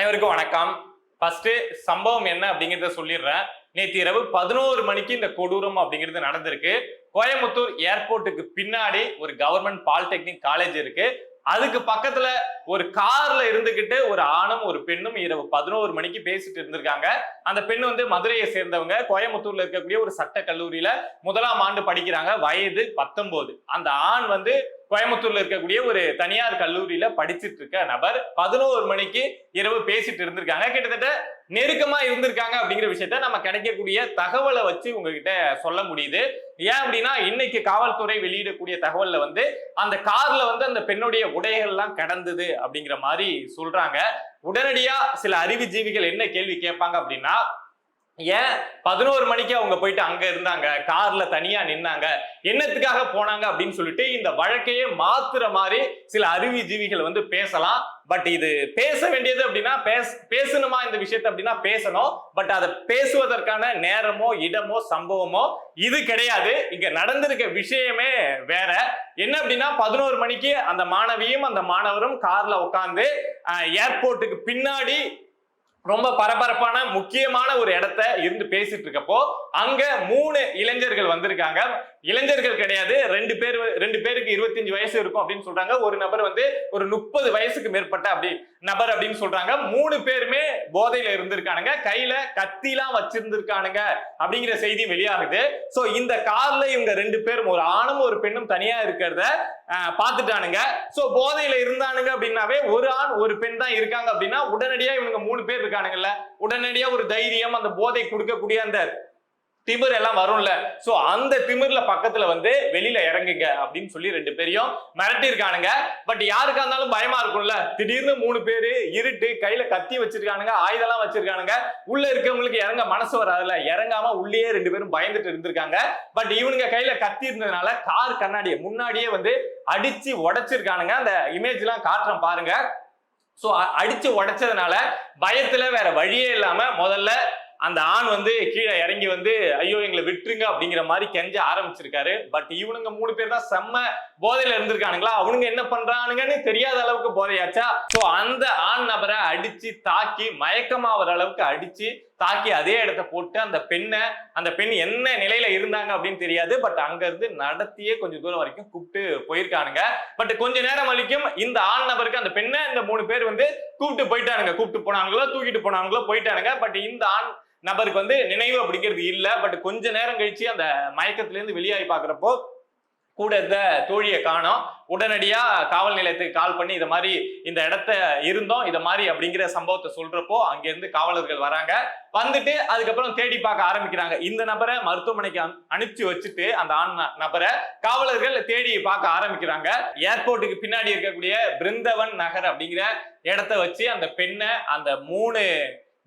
அனைவருக்கும் வணக்கம். ஃபர்ஸ்ட் சம்பவம் என்ன அப்படிங்கறத சொல்லிடுறேன். நேற்று இரவு பதினோரு மணிக்கு இந்த கொடூரம் அப்படிங்கிறது நடந்திருக்கு. கோயம்புத்தூர் ஏர்போர்ட்டுக்கு பின்னாடி ஒரு கவர்மெண்ட் பாலிடெக்னிக் காலேஜ் இருக்கு. அதுக்கு பக்கத்துல ஒரு கார்ல இருந்துகிட்டு ஒரு ஆணும் ஒரு பெண்ணும் இரவு பதினோரு மணிக்கு பேசிட்டு இருந்திருக்காங்க. அந்த பெண் வந்து மதுரையை சேர்ந்தவங்க. கோயம்புத்தூர்ல இருக்கக்கூடிய ஒரு சட்ட கல்லூரியில முதலாம் ஆண்டு படிக்கிறாங்க. வயது பத்தொன்பது. அந்த ஆண் வந்து கோயம்புத்தூர்ல இருக்கக்கூடிய ஒரு தனியார் கல்லூரியில படிச்சிட்டு இருக்க நபர் பதினோரு மணிக்கு இரவு பேசிட்டு இருந்திருக்காங்க. கிட்டத்தட்ட நெருக்கமா இருந்திருக்காங்க அப்படிங்கிற விஷயத்த நம்ம கிடைக்கக்கூடிய தகவலை வச்சு உங்ககிட்ட சொல்ல முடியுது. ஏன் அப்படின்னா இன்னைக்கு காவல்துறை வெளியிடக்கூடிய தகவல்ல வந்து அந்த கார்ல வந்து அந்த பெண்ணுடைய உடைகள்லாம் கடந்தது அப்படிங்கிற மாதிரி சொல்றாங்க. உடனடியா சில அறிவுஜீவிகள் என்ன கேள்வி கேட்பாங்க அப்படின்னா ஏன் பதினோரு மணிக்கு அவங்க போயிட்டு அங்க இருந்தாங்க? கார்ல தனியா நின்னாங்க. என்னத்துக்காக போனாங்க அப்படின்னு சொல்லிட்டு இந்த வழக்கையே மாத்துற மாதிரி சில அறிவுஜீவிகள் வந்து பேசலாம். பட் இது பேச வேண்டியது அப்படின்னா பேச பேசணுமா இந்த விஷயத்த அப்படின்னா பேசணும். பட் அதை பேசுவதற்கான நேரமோ இடமோ சம்பவமோ இது கிடையாது. இங்க நடந்திருக்க விஷயமே வேற. என்ன அப்படின்னா பதினோரு மணிக்கு அந்த மாணவியும் அந்த மாணவரும் கார்ல உட்காந்து ஏர்போர்ட்டுக்கு பின்னாடி ரொம்ப பரபரப்பான முக்கியமான ஒரு இடத்த இருந்து பேசிட்டு இருக்கப்போ அங்க மூணு இளைஞர்கள் வந்திருக்காங்க. இளைஞர்கள் கிடையாது ரெண்டு பேர் ரெண்டு பேருக்கு இருபத்தஞ்சு வயசு இருக்கும் அப்படின்னு சொல்றாங்க. ஒரு நபர் வந்து ஒரு முப்பது வயசுக்கு மேற்பட்ட அப்படி நபர் அப்படின்னு சொல்றாங்க. மூணு பேருமே போதையில இருந்திருக்கானுங்க. கையில கத்திலாம் வச்சிருந்திருக்கானுங்க அப்படிங்கிற செய்தி வெளியாகுது. சோ இந்த கார்ல இவங்க ரெண்டு பேரும் ஒரு ஆணும் ஒரு பெண்ணும் தனியா இருக்கிறத பார்த்துட்டானுங்க. சோ போதையில இருந்தானுங்க அப்படின்னாவே ஒரு ஆண் ஒரு பெண் தான் இருக்காங்க அப்படின்னா உடனடியா இவங்க மூணு பேர் இருக்கானுங்கல்ல. உடனடியா ஒரு தைரியம் அந்த போதை கொடுக்கக்கூடிய அந்த திமிர் எல்லாம் வரும்ல. சோ அந்த திமிர்ல பக்கத்துல வந்து வெளியில இறங்குங்க அப்படின்னு சொல்லி ரெண்டு பேரையும் மிரட்டிருக்கானுங்க பட் யாருக்கா இருந்தாலும் பயமா இருக்கும்ல. திடீர்னு மூணு பேரு இருட்டு கையில கத்தி வச்சிருக்கானுங்க ஆயுதம்லாம் வச்சிருக்கானுங்க. உள்ள இருக்கவங்களுக்கு இறங்க மனசு வராதுல இறங்காம உள்ளேயே ரெண்டு பேரும் பயந்துட்டு இருந்திருக்காங்க. பட் இவனுங்க கையில கத்தி இருந்ததுனால கார் கண்ணாடியை முன்னாடியே வந்து அடிச்சு உடைச்சிருக்கானுங்க. அந்த இமேஜ் எல்லாம் காட்டுறேன் பாருங்க. சோ அடிச்சு உடைச்சதுனால பயத்துல வேற வழியே இல்லாம முதல்ல அந்த ஆண் வந்து கீழே இறங்கி வந்து ஐயோ எங்களை விட்டுருங்க அப்படிங்கிற மாதிரி கெஞ்ச ஆரம்பிச்சிருக்காரு. பட் இவனுங்க மூணு பேர் தான் செம்ம போதையில இருந்திருக்கானுங்களா? அவனுங்க என்ன பண்றானுங்கன்னு தெரியாத அளவுக்கு போதையாச்சா? ஸோ அந்த ஆண் நபரை அடிச்சு தாக்கி மயக்கமாவற அளவுக்கு அடிச்சு தாக்கி அதே இடத்த போட்டு அந்த பெண்ணை அந்த பெண் என்ன நிலையில இருந்தாங்க அப்படின்னு தெரியாது. பட் அங்க இருந்து நடத்தியே கொஞ்சம் தூரம் வரைக்கும் கூப்பிட்டு போயிருக்கானுங்க. பட் கொஞ்ச நேரம் வரைக்கும் இந்த ஆண் நபருக்கு அந்த பெண்ணை இந்த மூணு பேர் வந்து கூப்பிட்டு போயிட்டானுங்க. கூப்பிட்டு போனாங்களோ தூக்கிட்டு போனாங்களோ போயிட்டானுங்க. பட் இந்த ஆண் நபருக்கு வந்து நினைவு அப்படிங்கிறது இல்லை பட் கொஞ்ச நேரம் கழிச்சு அந்த மயக்கத்திலேருந்து வெளியாகி பார்க்குறப்போ கூட இருந்த தோழியை காணோம். உடனடியா காவல் நிலையத்துக்கு கால் பண்ணி இதை மாதிரி இந்த இடத்த இருந்தோம் இதை மாதிரி அப்படிங்கிற சம்பவத்தை சொல்றப்போ அங்கேருந்து காவலர்கள் வராங்க. வந்துட்டு அதுக்கப்புறம் தேடி பார்க்க ஆரம்பிக்கிறாங்க. இந்த நபரை மருத்துவமனைக்கு அனுப்பிச்சு வச்சுட்டு அந்த ஆண் நபரை காவலர்கள் தேடி பார்க்க ஆரம்பிக்கிறாங்க. ஏர்போர்ட்டுக்கு பின்னாடி இருக்கக்கூடிய பிருந்தவன் நகர் அப்படிங்கிற இடத்த வச்சு அந்த பெண்ணை அந்த மூணு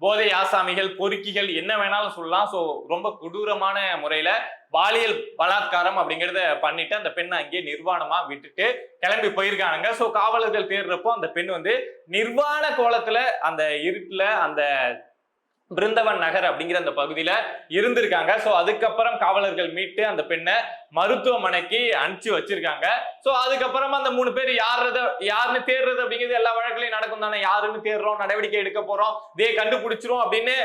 போதை ஆசாமிகள் பொறுக்கிகள் என்ன வேணாலும் சொல்லலாம். ஸோ ரொம்ப கொடூரமான முறையில பாலியல் பலாத்காரம் அப்படிங்கிறத பண்ணிட்டு அந்த பெண்ணை அங்கேயே நிர்வாணமா விட்டுட்டு கிளம்பி போயிருக்கானுங்க. ஸோ காவலர்கள் தேடுறப்போ அந்த பெண் வந்து நிர்வாண கோலத்துல அந்த இருட்டுல அந்த பிருந்தவன் நகர் அப்படிங்கிற அந்த பகுதியில இருந்திருக்காங்க. ஸோ அதுக்கப்புறம் காவலர்கள் மீட்டு அந்த பெண்ணை மருத்துவமனைக்கு அனுப்பிச்சு வச்சிருக்காங்க. ஸோ அதுக்கப்புறமா அந்த மூணு பேர் யாருத யாருன்னு தேடுறது அப்படிங்கிறது எல்லா வழக்குலையும் நடக்கும் தானே? யாருன்னு தேடுறோம் நடவடிக்கை எடுக்க போறோம் இதே கண்டுபிடிச்சிரும் அப்படின்னு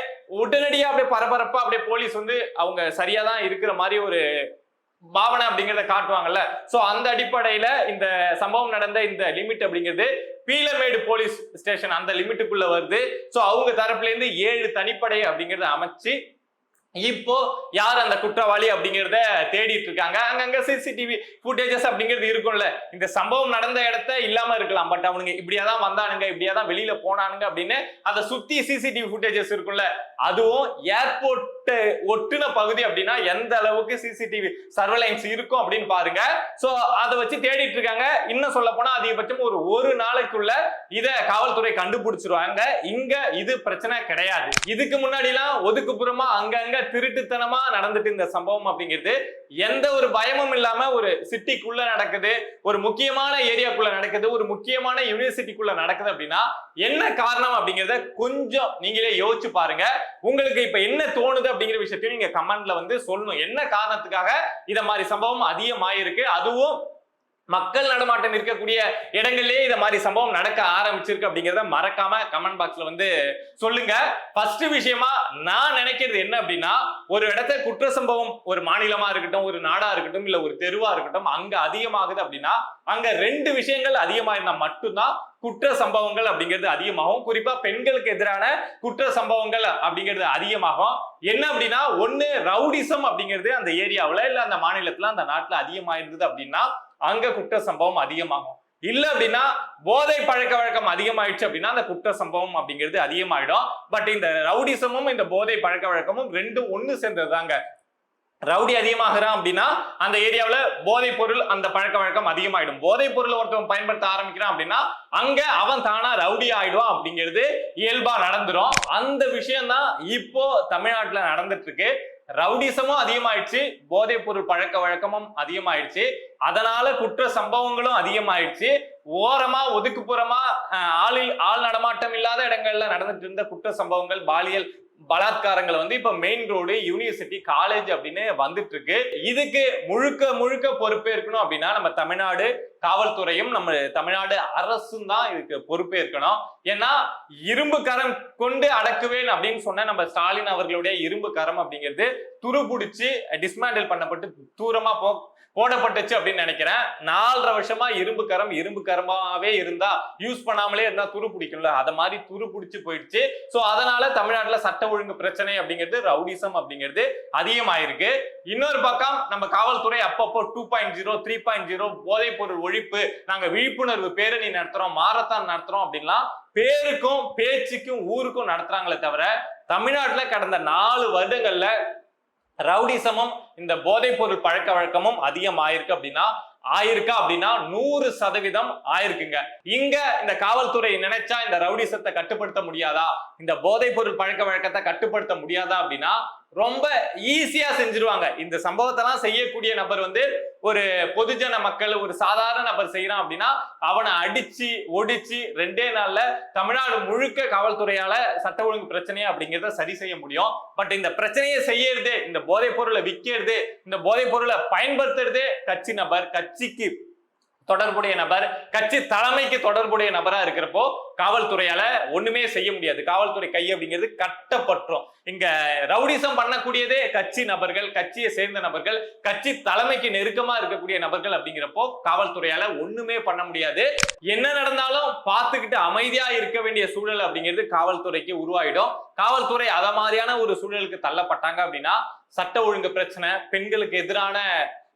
உடனடியா அப்படியே பரபரப்பா அப்படியே போலீஸ் வந்து அவங்க சரியா தான் இருக்கிற மாதிரி ஒரு பாவனை அப்படிங்கிறத காட்டுவாங்கல்ல. சோ அந்த அடிப்படையில இந்த சம்பவம் நடந்த இந்த லிமிட் அப்படிங்கிறது பீலமேடு போலீஸ் ஸ்டேஷன் அந்த லிமிட்டுக்குள்ள வருது. ஸோ அவங்க தரப்புல இருந்து ஏழு தனிப்படை அப்படிங்கறத அமைச்சு இப்போ யார் அந்த குற்றவாளி அப்படிங்கிறத தேடிட்டு இருக்காங்க. அங்கங்க சிசிடிவி ஃபுட்டேஜஸ் அப்படிங்கிறது இருக்கும்ல. இந்த சம்பவம் நடந்த இடத்த இல்லாம இருக்கலாம். பட் அவனுங்க இப்படியா தான் வந்தானுங்க இப்படியா தான் வெளியில போனானுங்க அப்படின்னு அதை சுத்தி சிசிடிவி ஃபுட்டேஜஸ் இருக்கும்ல. அதுவும் ஏர்போர்ட் ஒட்டுன பகுதி அப்படின்னா எந்த அளவுக்கு சிசிடிவி சர்வலைன்ஸ் இருக்கும் அப்படின்னு பாருங்க. சோ அதை வச்சு தேடிட்டு இருக்காங்க. இன்னும் சொல்ல போனா அதிகபட்சம் ஒரு ஒரு நாளைக்குள்ள இத காவல்துறை கண்டுபிடிச்சிருவாங்க. இங்க இது பிரச்சனை கிடையாது. இதுக்கு முன்னாடி எல்லாம் ஒதுக்குப்புறமா அங்கங்க திருட்டுத்தனமா நடந்துட்டு இந்த சம்பவம் அப்படிங்கிறது எந்த ஒரு பயமும் இல்லாம ஒரு சிட்டிக்குள்ள நடக்குது ஒரு முக்கியமான ஏரியாக்குள்ள நடக்குது ஒரு முக்கியமான யூனிவர்சிட்டிக்குள்ள நடக்குது அப்படின்னா என்ன காரணம் அப்படிங்கிறத கொஞ்சம் நீங்களே யோசிச்சு பாருங்க. உங்களுக்கு இப்ப என்ன தோணுது அப்படிங்கிற விஷயத்தையும் நீங்க கமெண்ட்ல வந்து சொல்லணும். என்ன காரணத்துக்காக இத மாதிரி சம்பவம் அதிகமாயிருக்கு? அதுவும் மக்கள் நடமாட்டம் இருக்கக்கூடிய இடங்கள்லயே இந்த மாதிரி சம்பவம் நடக்க ஆரம்பிச்சிருக்கு அப்படிங்கிறத மறக்காம கமெண்ட் பாக்ஸ்ல வந்து சொல்லுங்க. ஃபர்ஸ்ட் விஷயமா நான் நினைக்கிறது என்ன அப்படின்னா ஒரு இடத்த குற்ற சம்பவம் ஒரு மாநிலமா இருக்கட்டும் ஒரு நாடா இருக்கட்டும் இல்ல ஒரு தெருவா இருக்கட்டும் அங்க அதிகமாகுது அப்படின்னா அங்க ரெண்டு விஷயங்கள் அதிகமா இருந்தா மட்டும்தான் குற்ற சம்பவங்கள் அப்படிங்கிறது அதிகமாகும். குறிப்பா பெண்களுக்கு எதிரான குற்ற சம்பவங்கள் அப்படிங்கிறது அதிகமாகும். என்ன அப்படின்னா ஒன்னு ரவுடிசம் அப்படிங்கிறது அந்த ஏரியாவில் இல்ல அந்த மாநிலத்துல அந்த நாட்டுல அதிகமா இருந்தது அப்படின்னா அங்க குற்ற சம்பவம் அதிகமாகும். இல்ல அப்படின்னா போதை பழக்க வழக்கம் அதிகமாயிடுச்சு அப்படின்னா அந்த குற்ற சம்பவம் அப்படிங்கிறது அதிகமாயிடும். பட் இந்த ரவுடிசமும் இந்த போதை பழக்க வழக்கமும் ரெண்டும் ஒண்ணு சேர்ந்ததுதாங்க. ரவுடி அதிகமாகிறான் அப்படின்னா அந்த ஏரியாவில் போதைப் பொருள் அந்த பழக்க வழக்கம் அதிகமாயிடும். போதைப் பொருள் ஒருத்தவன் பயன்படுத்த ஆரம்பிக்கிறான் அப்படின்னா அங்க அவன் தானா ரவுடி ஆயிடுவான் அப்படிங்கிறது இயல்பா நடந்துரும். அந்த விஷயம் தான் இப்போ தமிழ்நாட்டில் நடந்துட்டு இருக்கு. ரவுடிசமும் அதிகமாயிடுச்சு போதைப் பொருள் பழக்க வழக்கமும் அதிகமாயிடுச்சு அதனால குற்ற சம்பவங்களும் அதிகமாயிடுச்சு. ஓரமா ஒதுக்குப்புறமா ஆளில் ஆள் நடமாட்டம் இல்லாத இடங்கள்ல நடந்துட்டு இருந்த குற்ற சம்பவங்கள் பாலியல் பலாத்காரங்களை வந்து இப்ப மெயின் ரோடு யூனிவர்சிட்டி காலேஜ் அப்படின்னு வந்துட்டு இருக்கு. இதுக்கு முழுக்க முழுக்க பொறுப்பேற்கணும் அப்படின்னா நம்ம தமிழ்நாடு காவல்துறையும் நம்ம தமிழ்நாடு அரசும் தான் இதுக்கு பொறுப்பேற்கணும் ஏன்னா இரும்பு கரம் கொண்டு அடக்குவேன் அப்படின்னு சொன்ன நம்ம ஸ்டாலின் அவர்களுடைய இரும்பு கரம் அப்படிங்கிறது துருபிடிச்சு டிஸ்மேண்டில் பண்ணப்பட்டு தூரமா போ போடப்பட்டுச்சு அப்படின்னு நினைக்கிறேன். நாலரை வருஷமா இரும்பு கரம் இரும்பு கரமாவே இருந்தா யூஸ் பண்ணாமலே இருந்தா துரு பிடிக்கும்ல அத மாதிரி துரு பிடிச்சு போயிடுச்சு. சோ அதனால தமிழ்நாட்டுல சட்ட ஒழுங்கு பிரச்சனை அப்படிங்கிறது ரவுடிசம் அப்படிங்கிறது அதிகமாயிருக்கு. இன்னொரு பக்கம் நம்ம காவல்துறை அப்பப்போ two point zero three point zero போதைப் பொருள் ஒழிப்பு நாங்க விழிப்புணர்வு பேரணி நடத்துறோம் மாரத்தான் நடத்துறோம் அப்படின்லாம் பேருக்கும் பேச்சுக்கும் ஊருக்கும் நடத்துறாங்களே தவிர தமிழ்நாட்டுல கடந்த நாலு வருடங்கள்ல ரவுடிசமும் இந்த போதைப் பொருள் பழக்க வழக்கமும் அதிகமாயிருக்கு அப்படின்னா ஆயிருக்கா அப்படின்னா நூறு சதவீதம் ஆயிருக்குங்க. இங்க இந்த காவல்துறை நினைச்சா இந்த ரவுடிசத்தை கட்டுப்படுத்த முடியாதா? இந்த போதைப் பொருள் பழக்க வழக்கத்தை கட்டுப்படுத்த முடியாதா அப்படின்னா ரொம்ப ஈஸியா செஞ்சிருவாங்க. இந்த சம்பவத்தெல்லாம் செய்யக்கூடிய நபர் வந்து ஒரு பொதுஜன மக்கள் ஒரு சாதாரண நபர் செய்யறான் அப்படின்னா அவனை அடிச்சு ஒடிச்சு ரெண்டே நாள்ல தமிழ்நாடு முழுக்க காவல்துறையால சட்ட ஒழுங்கு பிரச்சனையை அப்படிங்கிறத சரி செய்ய முடியும். பட் இந்த பிரச்சனையை செய்யறது இந்த போதைப் பொருளை விற்கிறது இந்த போதைப் பொருளை பயன்படுத்துறது கட்சி நபர் கட்சிக்கு தொடர்புடைய நபர் கட்சி தலைமைக்கு தொடர்புடைய நபரா இருக்கிறப்போ காவல்துறையால ஒண்ணுமே செய்ய முடியாது. காவல்துறை கை அப்படிங்கிறது கட்டப்பட்டுரும். இங்க ரவுடிசம் பண்ணக்கூடியதே கட்சி நபர்கள் கட்சியை சேர்ந்த நபர்கள் கட்சி தலைமைக்கு நெருக்கமா இருக்கக்கூடிய நபர்கள் அப்படிங்கிறப்போ காவல்துறையால ஒண்ணுமே பண்ண முடியாது. என்ன நடந்தாலும் பார்த்துக்கிட்டு அமைதியா இருக்க வேண்டிய சூழல் அப்படிங்கிறது காவல்துறைக்கு உருவாயிடும். காவல்துறை அத மாதிரியான ஒரு சூழலுக்கு தள்ளப்பட்டாங்க அப்படின்னா சட்ட ஒழுங்கு பிரச்சனை பெண்களுக்கு எதிரான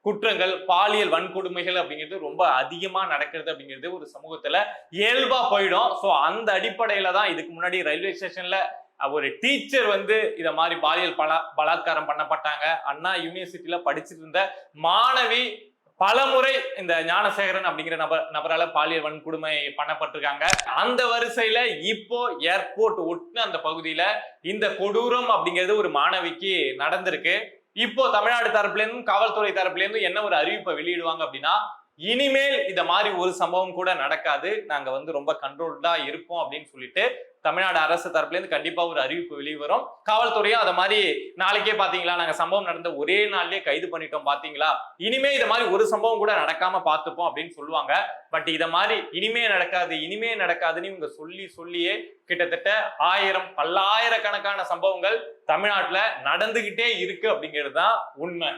குற்றங்கள் பாலியல் வன்கொடுமைகள் அப்படிங்கிறது ரொம்ப அதிகமாக நடக்கிறது அப்படிங்கிறது ஒரு சமூகத்தில் இயல்பாக போயிடும். ஸோ அந்த அடிப்படையில் தான் இதுக்கு முன்னாடி ரயில்வே ஸ்டேஷனில் ஒரு டீச்சர் வந்து இதை மாதிரி பாலியல் பலா பலாத்காரம் பண்ணப்பட்டாங்க. அண்ணா யூனிவர்சிட்டியில் படிச்சுட்டு இருந்த மாணவி பலமுறை இந்த ஞானசேகரன் அப்படிங்கிற நபர் நபரால் பாலியல் வன்கொடுமை பண்ணப்பட்டிருக்காங்க. அந்த வரிசையில இப்போ ஏர்போர்ட் ஒட்டுன அந்த பகுதியில இந்த கொடூரம் அப்படிங்கிறது ஒரு மாணவிக்கு நடந்திருக்கு. இப்போ தமிழ்நாடு தரப்புல இருந்தும் காவல்துறை தரப்புல இருந்தும் என்ன ஒரு அறிவிப்பை வெளியிடுவாங்க அப்படின்னா இனிமேல் இதை மாதிரி ஒரு சம்பவம் கூட நடக்காது. நாங்க வந்து ரொம்ப கண்ட்ரோல்டா இருப்போம் அப்படின்னு சொல்லிட்டு தமிழ்நாடு அரசு தரப்புல இருந்து கண்டிப்பா ஒரு அறிவிப்பு வெளிவரும். காவல்துறையும் அதை மாதிரி நாளைக்கே பாத்தீங்களா நாங்க சம்பவம் நடந்த ஒரே நாள்லயே கைது பண்ணிட்டோம் பாத்தீங்களா? இனிமே இதை மாதிரி ஒரு சம்பவம் கூட நடக்காம பார்த்துப்போம் அப்படின்னு சொல்லுவாங்க. பட் இதை மாதிரி இனிமே நடக்காது இனிமே நடக்காதுன்னு இவங்க சொல்லி சொல்லியே கிட்டத்தட்ட ஆயிரம் பல்லாயிரக்கணக்கான சம்பவங்கள் தமிழ்நாட்டுல நடந்துகிட்டே இருக்கு அப்படிங்கிறது தான் உண்மை.